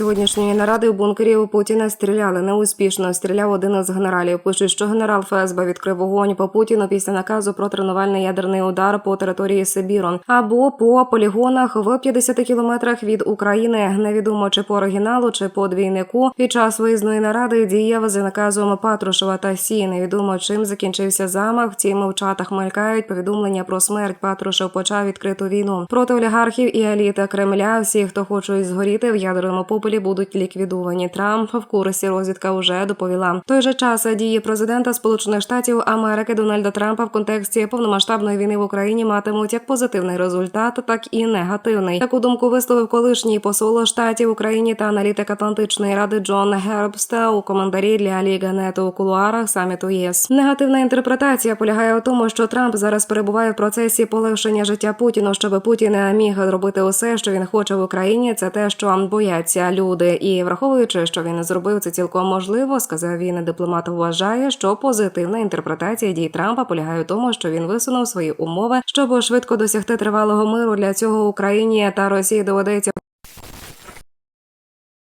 Сьогоднішньої наради у бункері у Путіна стріляли неуспішно. Стріляв один із генералів. Пишуть, що генерал ФСБ відкрив вогонь по Путіну після наказу про тренувальний ядерний удар по території Сибіру або по полігонах в 50 кілометрах від України. Невідомо чи по оригіналу, чи по двійнику. Під час виїзної наради діяв за наказом Патрушева та Сі. Невідомо чим закінчився замах. Втім, в чатах мелькають повідомлення про смерть. Патрушев почав відкриту війну проти олігархів і еліти Кремля. Всі, хто хочуть згоріти в ядерному попелі, будуть ліквідовані. Трамп в курсі розвідка вже доповіла. Той же час дії президента Сполучених Штатів Америки Дональда Трампа в контексті повномасштабної війни в Україні матимуть як позитивний результат, так і негативний. Таку думку висловив колишній посол штатів Україні та аналітик Атлантичної ради Джон Гербста у коментарі для Ліга Нету у кулуарах саміту ЄС. Негативна інтерпретація полягає у тому, що Трамп зараз перебуває в процесі полегшення життя Путіну, щоб Путін міг робити усе, що він хоче в Україні. Це те, що бояться люди, і враховуючи, що він зробив це цілком можливо, сказав він. Дипломат вважає, що позитивна інтерпретація дій Трампа полягає в тому, що він висунув свої умови, щоб швидко досягти тривалого миру. Для цього Україні та Росії доведеться